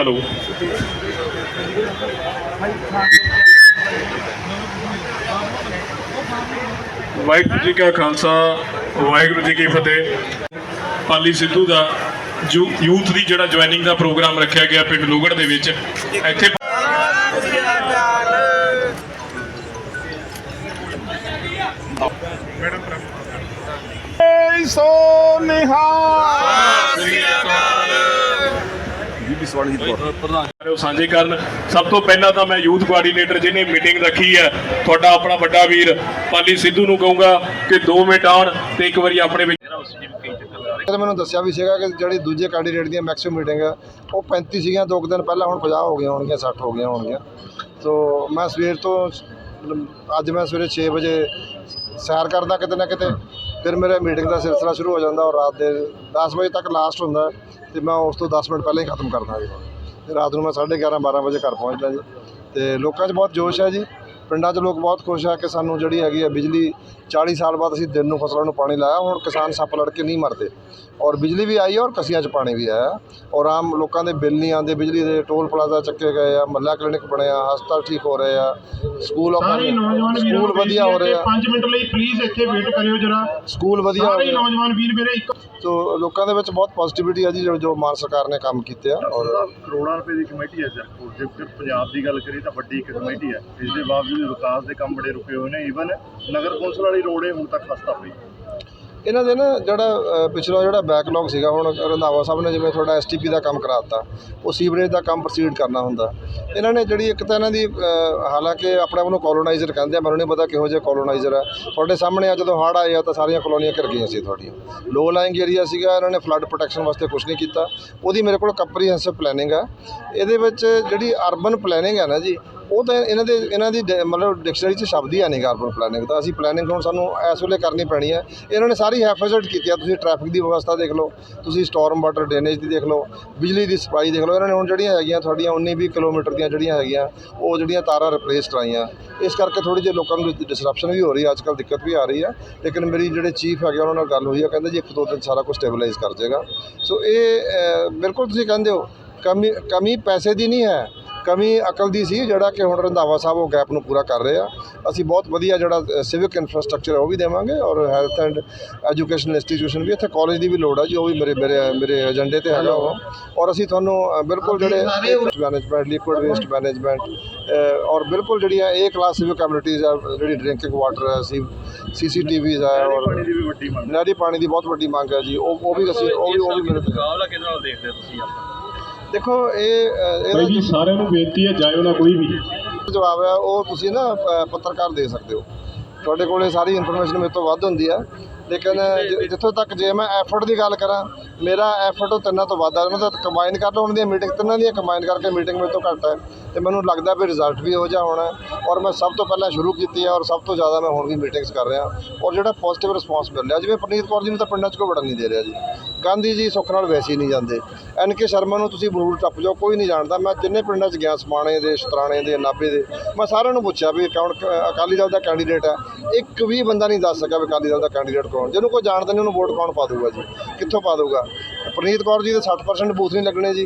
Hello. Waheguru ji ਕਾ ਖਾਲਸਾ, ਵਾਹਿਗੁਰੂ ਜੀ ਕੀ ਫਤਿਹ। ਪਾਲੀ ਸਿੱਧੂ ਦਾ youth ਦੀ ਜਿਹੜਾ joining ਦਾ programme ਰੱਖਿਆ ਗਿਆ ਪਿੰਡ ਲੋਗੜ ਦੇ ਵਿੱਚ, ਇੱਥੇ ਸੋ ਨਿਹਾਲ। ਉਹ ਸਾਂਝੇ ਕਰਨ। ਸਭ ਤੋਂ ਪਹਿਲਾਂ ਤਾਂ ਮੈਂ ਯੂਥ ਕੋਆਰਡੀਨੇਟਰ ਜਿਹਨੇ ਮੀਟਿੰਗ ਰੱਖੀ ਹੈ ਤੁਹਾਡਾ ਆਪਣਾ ਵੱਡਾ ਵੀਰ ਪਾਲੀ ਸਿੱਧੂ ਨੂੰ ਕਹੂੰਗਾ ਕਿ 2 ਮਿੰਟ ਆਉਣ ਤੇ ਇੱਕ ਵਾਰੀ ਆਪਣੇ ਵਿੱਚ ਤੇ ਮੈਨੂੰ ਦੱਸਿਆ ਵੀ ਸੀਗਾ ਕਿ ਜਿਹੜੀ ਦੂਜੇ ਕੈਂਡੀਡੇਟ ਦੀਆਂ ਮੈਕਸਿਮਮ ਮੀਟਿੰਗ ਆ ਉਹ 35 ਸੀਗੀਆਂ ਦੋ ਕੁ ਦਿਨ ਪਹਿਲਾਂ ਹੁਣ 50 ਹੋ ਗਈਆਂ ਹੋਣਗੀਆਂ 60 ਹੋ ਗਈਆਂ ਹੋਣਗੀਆਂ। ਸੋ ਮੈਂ ਸਵੇਰ ਤੋਂ ਅੱਜ ਮੈਂ ਸਵੇਰੇ 6 ਵਜੇ ਸੈਰ ਕਰਦਾ ਕਿਤੇ ਨਾ ਕਿਤੇ। ਫਿਰ ਮੇਰਾ ਮੀਟਿੰਗ ਦਾ ਸਿਲਸਿਲਾ ਸ਼ੁਰੂ ਹੋ ਜਾਂਦਾ ਔਰ ਰਾਤ ਦੇ 10 ਵਜੇ ਤੱਕ ਲਾਸਟ ਹੁੰਦਾ ਤੇ ਮੈਂ ਉਸ ਤੋਂ 10 ਮਿੰਟ ਪਹਿਲਾਂ ਹੀ ਖਤਮ ਕਰਦਾ ਜੀ। ਤੇ ਰਾਤ ਨੂੰ ਮੈਂ 11:30 12 ਵਜੇ ਘਰ ਪਹੁੰਚਦਾ ਜੀ। ਤੇ ਲੋਕਾਂ 'ਚ ਬਹੁਤ ਜੋਸ਼ ਹੈ ਜੀ। ਪਿੰਡਾਂ 'ਚ ਲੋਕ ਬਹੁਤ ਖੁਸ਼ ਆ ਕਿ ਸਾਨੂੰ ਜਿਹੜੀ ਹੈਗੀ ਹੈ ਬਿਜਲੀ 40 ਸਾਲ ਬਾਅਦ ਅਸੀਂ ਦਿਨ ਨੂੰ ਫਸਲਾਂ ਨੂੰ ਪਾਣੀ ਲਾਇਆ ਹੁਣ ਕਿਸਾਨ ਸੱਪ ਲੜ ਕੇ ਨਹੀਂ ਮਰਦੇ। ਔਰ ਬਿਜਲੀ ਵੀ ਆਈ ਔਰ ਕਸੀਆਂ 'ਚ ਪਾਣੀ ਵੀ ਆਇਆ। ਔਰ ਆਮ ਲੋਕਾਂ ਦੇ ਬਿੱਲ ਨਹੀਂ ਆਉਂਦੇ ਬਿਜਲੀ ਦੇ ਟੋਲ ਪਲਾਜ਼ਾ ਚੱਕੇ ਗਏ ਆ ਮੱਲਾ ਕਲੀਨਿਕ ਬਣਿਆ ਹਸਪਤਾਲ ਠੀਕ ਹੋ ਰਹੇ ਆ ਸਕੂਲ ਸਾਰੇ ਨੌਜਵਾਨ ਵੀਰਾਂ ਸਕੂਲ ਵਧੀਆ ਹੋ ਰਹੇ ਆ। 5 ਮਿੰਟ ਲਈ ਪਲੀਜ਼ ਇੱਥੇ ਵੇਟ ਕਰਿਓ ਜਰਾ। ਸਕੂਲ ਵਧੀਆ ਹੋ ਸਾਰੇ ਰਹੇ ਆ। ਨੌਜਵਾਨ ਵੀਰ ਮੇਰੇ ਇੱਕ ਸੋ ਲੋਕਾਂ ਦੇ ਵਿੱਚ ਬਹੁਤ ਪੋਜ਼ਿਟਿਵਿਟੀ ਆ ਜੀ, ਜੋ ਜੋ ਮਾਨ ਸਰਕਾਰ ਨੇ ਕੰਮ ਕੀਤੇ ਆ ਔਰ ਕਰੋੜਾਂ ਰੁਪਏ ਦੀ ਕਮੇਟੀ ਹੈ ਜੈਪੁਰ ਜੇ ਫਿਰ ਪੰਜਾਬ ਦੀ ਗੱਲ ਕਰੀਏ ਤਾਂ ਵੱਡੀ ਇੱਕ ਕਮੇਟੀ ਹੈ। ਇਸ ਦੇ ਬਾਵਜੂਦ ਵਿਕਾਸ ਦੇ ਕੰਮ ਬੜੇ ਰੁਕੇ ਹੋਏ ਨੇ। ਈਵਨ ਨਗਰ ਕੌਂਸਲ ਵਾਲੀ ਰੋਡ ਹੈ ਹੁਣ ਤੱਕ ਖਸਤਾ ਪਈ। ਇਹਨਾਂ ਦੇ ਨਾ ਜਿਹੜਾ ਪਿਛਲਾ ਜਿਹੜਾ ਬੈਕਲੌਗ ਸੀਗਾ, ਹੁਣ ਰੰਧਾਵਾ ਸਾਹਿਬ ਨੇ ਜਿਵੇਂ ਤੁਹਾਡਾ ਐਸਟੀਪੀ ਦਾ ਕੰਮ ਕਰਾਤਾ ਉਹ ਸੀਵਰੇਜ ਦਾ ਕੰਮ ਪ੍ਰੋਸੀਡ ਕਰਨਾ ਹੁੰਦਾ। ਇਹਨਾਂ ਨੇ ਜਿਹੜੀ ਇੱਕ ਤਾਂ ਇਹਨਾਂ ਦੀ ਹਾਲਾਂਕਿ ਆਪਣੇ ਆਪ ਨੂੰ ਕੋਲੋਨਾਈਜ਼ਰ ਕਹਿੰਦੇ ਆ ਮੈਨੂੰ ਨਹੀਂ ਪਤਾ ਕਿਹੋ ਜਿਹਾ ਕੋਲੋਨਾਈਜ਼ਰ ਆ। ਤੁਹਾਡੇ ਸਾਹਮਣੇ ਆ, ਜਦੋਂ ਹੜ੍ਹ ਆਏ ਆ, ਤਾਂ ਸਾਰੀਆਂ ਕਲੋਨੀਆਂ ਘਿਰ ਗਈਆਂ ਸੀ ਤੁਹਾਡੀਆਂ। ਲੋ ਲਾਇੰਗ ਏਰੀਆ ਸੀਗਾ, ਇਹਨਾਂ ਨੇ ਫਲੱਡ ਪ੍ਰੋਟੈਕਸ਼ਨ ਵਾਸਤੇ ਕੁਝ ਨਹੀਂ ਕੀਤਾ। ਉਹਦੀ ਮੇਰੇ ਕੋਲ ਕੰਪਰੀਹੈਂਸਿਵ ਪਲੈਨਿੰਗ ਆ। ਇਹਦੇ ਵਿੱਚ ਜਿਹੜੀ ਅਰਬਨ ਪਲੈਨਿੰਗ ਹੈ ਨਾ ਜੀ ਉਹ ਤਾਂ ਇਹਨਾਂ ਦੇ ਇਹਨਾਂ ਦੀ ਡ- ਮਤਲਬ ਡਿਕਸ਼ਨਰੀ 'ਚ ਸ਼ਬਦ ਹੀ ਆ ਨਹੀਂ ਅਰਬਨ ਪਲੈਨਿੰਗ ਤਾਂ ਅਸੀਂ ਪਲੈਨਿੰਗ ਹੁਣ ਸਾਨੂੰ ਇਸ ਵੇਲੇ ਕਰਨੀ ਪੈਣੀ ਹੈ। ਇਹਨਾਂ ਨੇ ਸਾਰੀ ਹੈਫਾਜ਼ਤ ਕੀਤੀ ਆ ਤੁਸੀਂ ਟ੍ਰੈਫਿਕ ਦੀ ਵਿਵਸਥਾ ਦੇਖ ਲਓ ਤੁਸੀਂ ਸਟਾਰਮ ਵਾਟਰ ਡਰੇਨੇਜ ਦੀ ਦੇਖ ਲਓ ਬਿਜਲੀ ਦੀ ਸਪਲਾਈ ਦੇਖ ਲਓ ਇਹਨਾਂ ਨੇ ਹੁਣ ਜਿਹੜੀਆਂ ਹੈਗੀਆਂ ਤੁਹਾਡੀਆਂ 19 20 ਕਿਲੋਮੀਟਰ ਦੀਆਂ ਜਿਹੜੀਆਂ ਹੈਗੀਆਂ ਉਹ ਜਿਹੜੀਆਂ ਤਾਰਾਂ ਰਿਪਲੇਸ ਕਰਾਈਆਂ। ਇਸ ਕਰਕੇ ਥੋੜੀ ਜਿਹੀ ਲੋਕਾਂ ਨੂੰ ਡਿਸਰਪਸ਼ਨ ਵੀ ਹੋ ਰਹੀ ਹੈ ਅੱਜ ਕੱਲ੍ਹ ਦਿੱਕਤ ਵੀ ਆ ਰਹੀ ਹੈ ਲੇਕਿਨ ਮੇਰੀ ਜਿਹੜੇ ਚੀਫ ਹੈਗੇ ਉਹਨਾਂ ਨਾਲ ਗੱਲ ਹੋਈ ਹੈ ਕਹਿੰਦੇ ਜੀ ਇੱਕ ਦੋ ਦਿਨ ਸਾਰਾ ਕੁਝ ਸਟੇਬਲਾਈਜ਼ ਕਰ ਜਾਏਗਾ। ਸੋ ਇਹ ਅ, ਬਿਲਕੁਲ ਤੁਸੀਂ ਕਹਿੰਦੇ ਹੋ ਕਮੀ ਕਮੀ ਪੈਸੇ ਦੀ ਨਹੀਂ ਹੈ ਕਮੀ ਅਕਲ ਦੀ ਸੀ ਜਿਹੜਾ ਕਿ ਹੁਣ ਰੰਧਾਵਾ ਸਾਹਿਬ ਉਹ ਗੈਪ ਨੂੰ ਪੂਰਾ ਕਰ ਰਹੇ ਆ। ਅਸੀਂ ਬਹੁਤ ਵਧੀਆ ਜਿਹੜਾ ਸਿਵਿਕ ਇਨਫਰਾਸਟ੍ਰਕਚਰ ਉਹ ਵੀ ਦੇਵਾਂਗੇ ਔਰ ਹੈਲਥ ਐਂਡ ਐਜੂਕੇਸ਼ਨ ਇੰਸਟੀਟਿਊਸ਼ਨ ਵੀ ਇੱਥੇ ਕਾਲਜ ਦੀ ਵੀ ਲੋੜ ਹੈ ਜੀ ਉਹ ਵੀ ਮੇਰੇ ਮੇਰੇ ਮੇਰੇ ਏਜੰਡੇ ਤੇ ਹੈਗਾ ਉਹ। ਔਰ ਅਸੀਂ ਤੁਹਾਨੂੰ ਬਿਲਕੁਲ ਜਿਹੜੇ ਮੈਨੇਜਮੈਂਟ ਲਿਕੁਇਡ ਵੇਸਟ ਮੈਨੇਜਮੈਂਟ ਔਰ ਬਿਲਕੁਲ ਜਿਹੜੀਆਂ ਏ ਕਲਾਸ ਸਿਵਿਕ ਕਮਿਊਨਿਟੀਜ਼ ਆ ਜਿਹੜੀ ਡਰਿੰਕਿੰਗ ਵਾਟਰ ਹੈ ਸੀ ਸੀਸੀਟੀਵੀਜ਼ ਹੈ ਔਰ ਪਾਣੀ ਦੀ ਵੀ ਵੱਡੀ ਮੰਗ। ਨਹਿਰੀ ਪਾਣੀ ਦੀ ਬਹੁਤ ਵੱਡੀ ਮੰਗ ਹੈ ਜੀ। ਉਹ ਉਹ ਵੀ ਅਸੀਂ ਉਹ ਵੀ ਉਹ ਵੀ ਮੇਰੇ ਮੁਕਾਬਲਾ ਕਿਹਦੇ ਨਾਲ ਦੇਖਦੇ ਤੁਸੀਂ ਆਪਾਂ? ਦੇਖੋ ਇਹ ਇਹਦਾ ਭਾਈ ਜੀ ਸਾਰਿਆਂ ਨੂੰ ਬੇਨਤੀ ਹੈ ਜਾਇਓ ਨਾ ਕੋਈ ਵੀ। ਜਵਾਬ ਹੈ ਉਹ ਤੁਸੀਂ ਨਾ ਅ, ਪੱਤਰਕਾਰ ਦੇ ਸਕਦੇ ਹੋ। ਤੁਹਾਡੇ ਕੋਲੇ ਸਾਰੀ ਇਨਫੋਰਮੇਸ਼ਨ ਮੇਰੇ ਤੋਂ ਵੱਧ ਹੁੰਦੀ ਆ ਲੇਕਿਨ ਜ- ਜਿੱਥੋਂ ਤੱਕ ਜੇ ਮੈਂ ਐਫਰਟ ਦੀ ਗੱਲ ਕਰਾਂ ਮੇਰਾ ਐਫਰਟ ਉਹ ਤਿੰਨਾਂ ਤੋਂ ਵੱਧ ਆ। ਉਹਨਾਂ ਦਾ ਕੰਬਾਈਨ ਕਰ ਲਓ ਉਹਨਾਂ ਦੀਆਂ ਮੀਟਿੰਗ ਤਿੰਨਾਂ ਦੀਆਂ ਕੰਬਾਈਨ ਕਰਕੇ ਮੀਟਿੰਗ ਮੇਰੇ ਤੋਂ ਘੱਟ ਹੈ ਤੇ ਮੈਨੂੰ ਲੱਗਦਾ ਵੀ ਰਿਜ਼ਲਟ ਵੀ ਇਹੋ ਜਿਹਾ ਹੋਣਾ। ਹੈ ਔਰ ਮੈਂ ਸਭ ਤੋਂ ਪਹਿਲਾਂ ਸ਼ੁਰੂ ਕੀਤੀ ਹੈ ਔਰ ਸਭ ਤੋਂ ਜ਼ਿਆਦਾ ਮੈਂ ਹੁਣ ਵੀ ਮੀਟਿੰਗਸ ਕਰ ਰਿਹਾ। ਔਰ ਜਿਹੜਾ ਪੋਜ਼ਿਟਿਵ ਰਿਸਪਾਂਸ ਮਿਲ ਰਿਹਾ। ਜਿਵੇਂ ਪ੍ਰਨੀਤ ਕੌਰ ਜੀ ਨੂੰ ਤਾਂ ਪਿੰਡਾਂ 'ਚ ਕੋਈ ਵੜਨ ਨਹੀਂ ਦੇ ਰਿਹਾ ਜੀ। ਗਾਂਧੀ ਜੀ ਸੁੱਖ ਨਾਲ ਵੈਸੇ ਹੀ ਨਹੀਂ ਜਾਂਦੇ। ਐਨ ਕੇ ਸ਼ਰਮਾ ਨੂੰ ਤੁਸੀਂ ਬਰੂਰ ਟੱਪ ਜਾਓ ਕੋਈ ਨਹੀਂ ਜਾਣਦਾ। ਮੈਂ ਜਿੰਨੇ ਪਿੰਡਾਂ 'ਚ ਗਿਆ ਸਮਾਣੇ ਦੇ ਸ਼ਤਰਾਣੇ ਦੇ ਨਾਭੇ ਦੇ ਮੈਂ ਸਾਰਿਆਂ ਨੂੰ ਪੁੱਛਿਆ ਵੀ ਕੌਣ ਕ- ਅਕਾਲੀ ਦਲ ਦਾ ਕੈਂਡੀਡੇਟ ਹੈ ਇੱਕ ਵੀ ਬੰਦਾ ਨਹੀਂ ਦੱਸ ਸਕਿਆ ਵੀ ਅਕਾਲੀ ਦਲ ਦਾ ਕੈਂਡੀਡੇਟ ਕੌਣ ਜਿਹਨੂੰ ਕੋਈ ਜਾਣਦਾ ਨਹੀਂ ਉਹਨੂੰ ਵੋਟ ਕੌਣ ਪਾ ਦੂਗਾ ਜੀ? ਕਿੱਥੋਂ ਪਾ ਦੂਗਾ ਪ੍ਰਨੀਤ ਕੌਰ ਜੀ ਦੇ 60% ਬੂਥ ਨਹੀਂ ਲੱਗਣੇ ਜੀ।